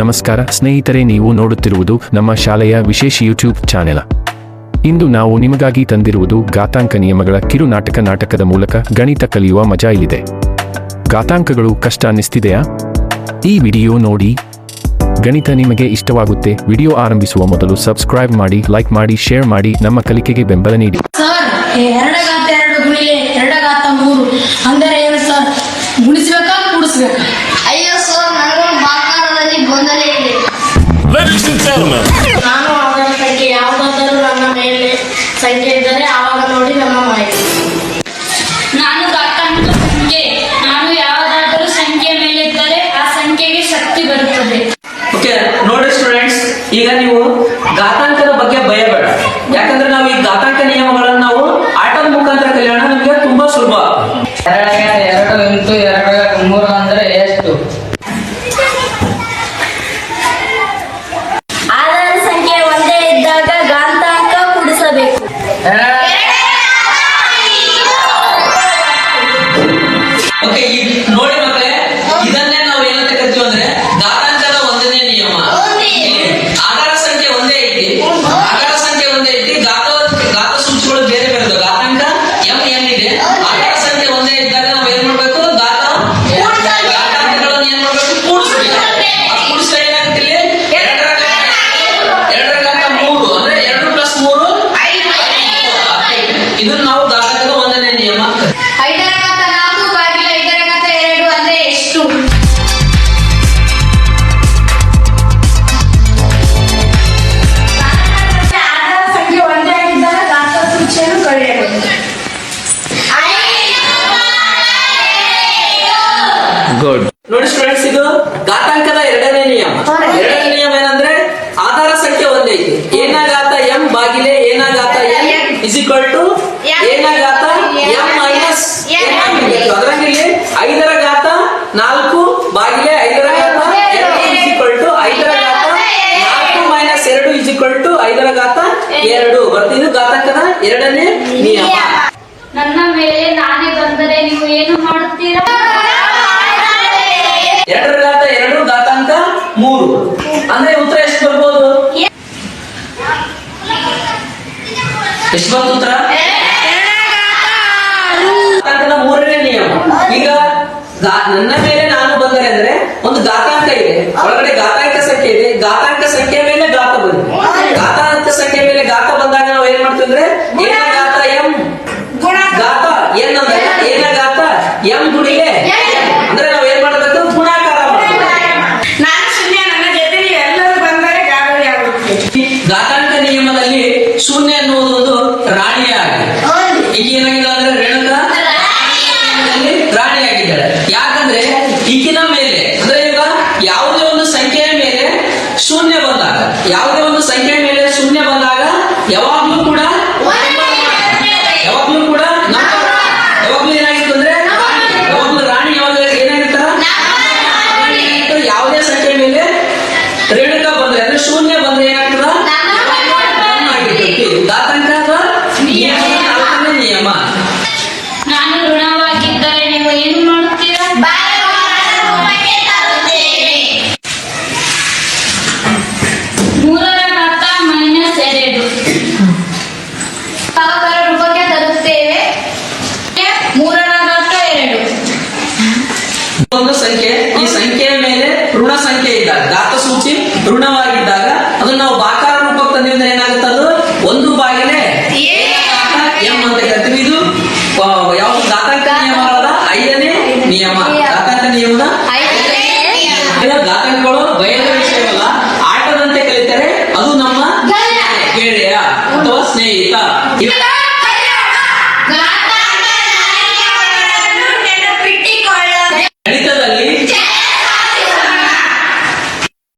ನಮಸ್ಕಾರ, ಸ್ನೇಹಿತರೆ, ನೀವು ನೋಡುತ್ತಿರುವುದು ನಮ್ಮ ಶಾಲೆಯ ವಿಶೇಷ ಯೂಟ್ಯೂಬ್ ಚಾನೆಲ್. ಇಂದು ನಾವು ನಿಮಗಾಗಿ ತಂದಿರುವುದು ಗಾತಾಂಕ ನಿಯಮಗಳ ಕಿರು ನಾಟಕ ನಾಟಕದ ಮೂಲಕ ಗಣಿತ ಕಲಿಯುವ ಮಜಾ ಇಲ್ಲಿದೆ. ಗಾತಾಂಕಗಳು ಕಷ್ಟ ಅನ್ನಿಸ್ತಿದೆಯಾ? ಈ ವಿಡಿಯೋ ನೋಡಿ. ಗಣಿತ ನಿಮಗೆ ಇಷ್ಟವಾಗುತ್ತೆ, ವಿಡಿಯೋ ಆರಂಭಿಸುವ ಮೊದಲು ಸಬ್ಸ್ಕ್ರೈಬ್ ಮಾಡಿ, ಲೈಕ್ ಮಾಡಿ, ಶೇರ್ ಮಾಡಿ, ನಮ್ಮ ಕಲಿಕೆಗೆ ಬೆಂಬಲ ನೀಡಿ. ಗುಣಿಲೆ ಎರಡಗಾತ ಮೂರು. ಅಂದರೆ ಏನು ಸರ್ ಗುಣಿಸ್ಬೇಕಾ ಕೂಡಿಸ್ಬೇಕಾ? ಅಯ್ಯೋ ಸರ್ ನಾನು ಬಾಕಾರದಲ್ಲಿ ಗೊಂದಲ ಇದೆ. ನಾನು ಅವರ ಸಂಖ್ಯೆ ಯಾವುದಾದರೂ ನನ್ನ ಮೇಲೆ ಸಂಖ್ಯೆ ಇದ್ದರೆ ಆವಾಗ ನೋಡಿ ನಮ್ಮ ಮಾಹಿತಿ ನಾನು ಘಾತಾಂಕ ಸಂಖ್ಯೆ. ನಾನು ಯಾವುದಾದರೂ ಸಂಖ್ಯೆ ಮೇಲೆ ಇದ್ದರೆ ಆ ಸಂಖ್ಯೆಗೆ ಶಕ್ತಿ ಬರುತ್ತದೆ. ಓಕೆ ನೋಡಿ ಸ್ಟೂಡೆಂಟ್ಸ್ ಈಗ ನೀವು ಘಾತಾಂಕದ ಬಗ್ಗೆ ಭಯಬೇಡ ಯಾಕಂದ್ರೆ ನಾವು ಈ ಘಾತಾಂಕ ನಿಯಮಗಳನ್ನು ನಾವು ಆಟದ ಮುಖಾಂತರ ಕಲಿಯೋಣ ನಮಗೆ ತುಂಬಾ ಸುಲಭ ಎರಡಕ್ಕೆ ಎರಡು ಇಂಟು ಎರಡು ಮೂರು ಅಂದ್ರೆ ಎಷ್ಟು? ಆಧಾರ ಸಂಖ್ಯೆ ಒಂದೇ ಇದ್ದಾಗ ಕೂಡಿಸಬೇಕು. ಓಕೆ ಈಗ ನೋಡಿ ನಾವು ಒಂದನೇ ನಿಯಮ. ಐದರ ಘಾತ ನಾಲ್ಕು ಬಾಗಿಲು ಐದರ ಘಾತ ಎರಡು ಅಂದ್ರೆ ಎಷ್ಟು? ಆಧಾರ ಸಂಖ್ಯೆ ಒಂದೇ ಆಗಿದ್ದಾಗ ಘಾತ ಸೂಚಿಯನ್ನು ಕಳೆಯಬಹುದು ಗುಡ್ ನೋಡಿ ಸ್ಟೂಡೆಂಟ್ಸ್ ಇದು ಘಾತಾಂಕದ ಎರಡನೇ ನಿಯಮ. ಎರಡನೇ ನಿಯಮ ಏನಂದ್ರೆ ಆಧಾರ ಸಂಖ್ಯೆ ಒಂದೇ ಐತಿ ಏನಾಗಾತ ಎಂ ಬಾಗಿಲೆ ಏನಾಗಾತ ಎನ್ ಇಸ್ ಈಕ್ವಲ್ ಟು ಏನಾಗಾತ ಎಂ ಮೈನಸ್ ಅದ್ರಲ್ಲಿ ಇಲ್ಲಿ ಐದರ ಘಾತ ನಾಲ್ಕು ಬಾಗಿಲೆ ಐದರ ಘಾತ ಎರಡು ಐದರ ಘಾತ ನಾಲ್ಕು ಮೈನಸ್ ಎರಡು ಇಸ್ ಈಕ್ವಲ್ ಟು ಐದರ ಘಾತ ಎರಡು ಬರ್ತಿದ್ದು ಇದು ಘಾತಕದ ಎರಡನೇ ನಿಯಮ ನನ್ನ ಮೇಲೆ ನಾನೇ ಬಂದರೆ ನೀವು ಏನು ಮಾಡುತ್ತೀರಾ ಎರಡರ ಘಾತ ಎರಡು ಘಾತಾಂಕ ಮೂರು ಅಂದ್ರೆ ಉತ್ತರ ಎಷ್ಟು ಬರ್ಬೋದು ಎಷ್ಟು ಬಂತು ಉತ್ತರ ಘಾತಾಂಕದ ಮೂರನೇ ನಿಯಮ ಈಗ ಗಾ- ನನ್ನ ಮೇಲೆ ನಾನು ಬಂದರೆ ಅಂದ್ರೆ ಒಂದು ಘಾತಾಂಕ ಇದೆ. ಒಳಗಡೆ ಘಾತಾಂಕ ಸಂಖ್ಯೆ ಇದೆ. ಘಾತಾಂಕ ಸಂಖ್ಯೆ ಮೇಲೆ ಘಾತ ಬಂದಿದೆ. ಘಾತಾಂಕ ಸಂಖ್ಯೆ ಮೇಲೆ ಘಾತ ಬಂದಾಗ ನಾವು ಏನ್ ಮಾಡ್ತೀವಿ ಅಂದ್ರೆ ಯಾವುದೇ ಒಂದು ಸಂಖ್ಯೆ ಮೇಲೆ ಶೂನ್ಯ ಬಂದಾಗ ಯಾವಾಗ್ಲೂ ಕೂಡ ಸಂಖ್ಯೆ ಈ ಸಂಖ್ಯೆಯ ಮೇಲೆ ಋಣ ಸಂಖ್ಯೆ ಇದ್ದಾಗ ಘಾತ ಸೂಚಿ ಋಣವಾಗಿದ್ದಾಗ ಅದನ್ನ ನಾವು ಬಾಕಾರ ರೂಪಕ್ಕೆ ತಂದಿವಿ ಏನಾಗುತ್ತೆ ಅದು? ಒಂದು ಬಾಗಿಲೆ ಎಂ ಅಂತ ಕರಿತೀವಿ ಇದು? ಯಾವ ಯಾವ್ದು? ಘಾತಾಂಕ ನಿಯಮಗಳದ? ಐದನೇ ನಿಯಮ. ಘಾತಾಂಕ ನಿಯಮದ? ಘಾತಾಂಕಗಳು ಬಯಲ ವಿಷಯವಲ್ಲ. ಆಟದಂತೆ ಕಲಿತಾರೆ ಅದು ನಮ್ಮ ಗೆಳೆಯ. ಅಥವಾ ಸ್ನೇಹಿತ.